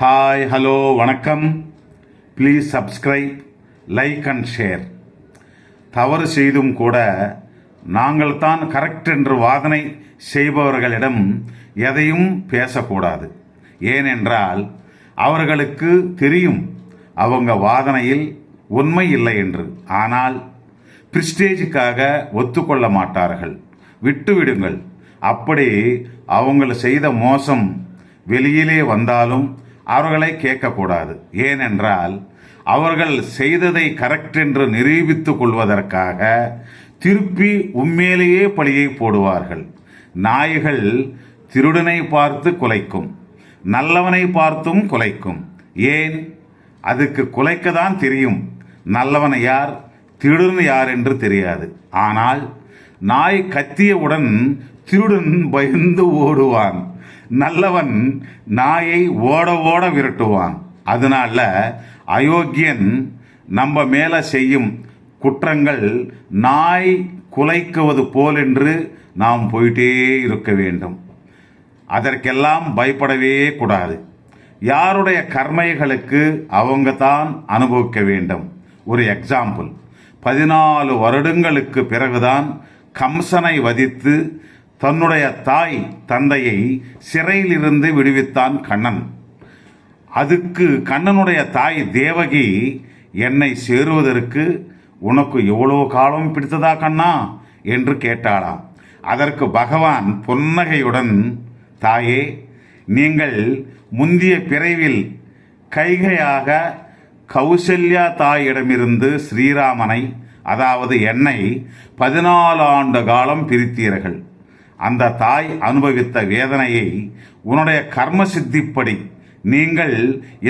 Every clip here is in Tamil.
ஹாய் ஹலோ வணக்கம். Please subscribe like and share தவறு செய்தும் கூட நாங்கள் தான் கரெக்ட் என்று வாதனை செய்பவர்களிடம் எதையும் பேசக்கூடாது. ஏனென்றால் அவர்களுக்கு தெரியும் அவங்க வாதனையில் உண்மை இல்லை என்று. ஆனால் பிரிஸ்டேஜுக்காக ஒத்துக்கொள்ள மாட்டார்கள். விட்டுவிடுங்கள். அப்படி அவங்க செய்த மோசம் வெளியிலே வந்தாலும் அவர்களை கேட்கக்கூடாது. ஏனென்றால் அவர்கள் செய்ததை கரெக்ட் என்று நிரூபித்துக் கொள்வதற்காக திருப்பி உண்மையிலேயே பழியை போடுவார்கள். நாய்கள் திருடனை பார்த்து குலைக்கும். நல்லவனை பார்த்தும் குலைக்கும். ஏன்? அதுக்கு குலைக்க தான் தெரியும். நல்லவனை யார்? திருடன் யார் என்று தெரியாது. ஆனால் நாய் கத்தியவுடன் திருடன் பயந்து ஓடுவான். நல்லவன் நாயை ஓட ஓட விரட்டுவான். அதனால அயோக்கியன் நம்ம மேல செய்யும் குற்றங்கள் நாய் குலைக்குவது போல் என்று நாம் போயிட்டே இருக்க வேண்டும். அதற்கெல்லாம் பயப்படவே கூடாது. யாருடைய கர்மைகளுக்கு அவங்க தான் அனுபவிக்க வேண்டும். ஒரு எக்ஸாம்பிள் பதினாலு வருடங்களுக்கு பிறகுதான் கம்சனை வதித்து தன்னுடைய தாய் தந்தையை சிறையிலிருந்து விடுவித்தான் கண்ணன். அதுக்கு கண்ணனுடைய தாய் தேவகி என்னை சேருவதற்கு உனக்கு எவ்வளோ காலம் பிடித்ததா கண்ணா? என்று கேட்டாளாம். அதற்கு பகவான் புன்னகையுடன் தாயே நீங்கள் முந்திய பிறவில் கைகையாக கௌசல்யா தாயிடமிருந்து ஸ்ரீராமனை அதாவது என்னை பதினாலு ஆண்டு காலம் பிரித்தீர்கள். அந்த தாய் அனுபவித்த வேதனையை உன்னுடைய கர்ம சித்திப்படி நீங்கள்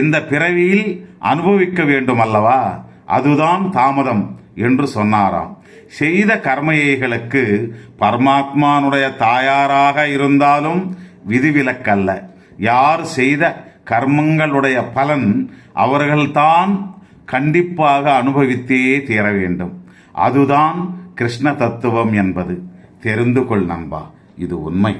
இந்த பிறவியில் அனுபவிக்க வேண்டும் அல்லவா அதுதான் தாமதம் என்று சொன்னாராம். செய்த கர்மையைகளுக்கு பரமாத்மானுடைய தாயாராக இருந்தாலும் விதிவிலக்கல்ல. யார் செய்த கர்மங்களுடைய பலன் அவர்கள்தான் கண்டிப்பாக அனுபவித்தே தீர வேண்டும். அதுதான் கிருஷ்ண தத்துவம் என்பது. தெரிந்து கொள் நண்பா இது உண்மை.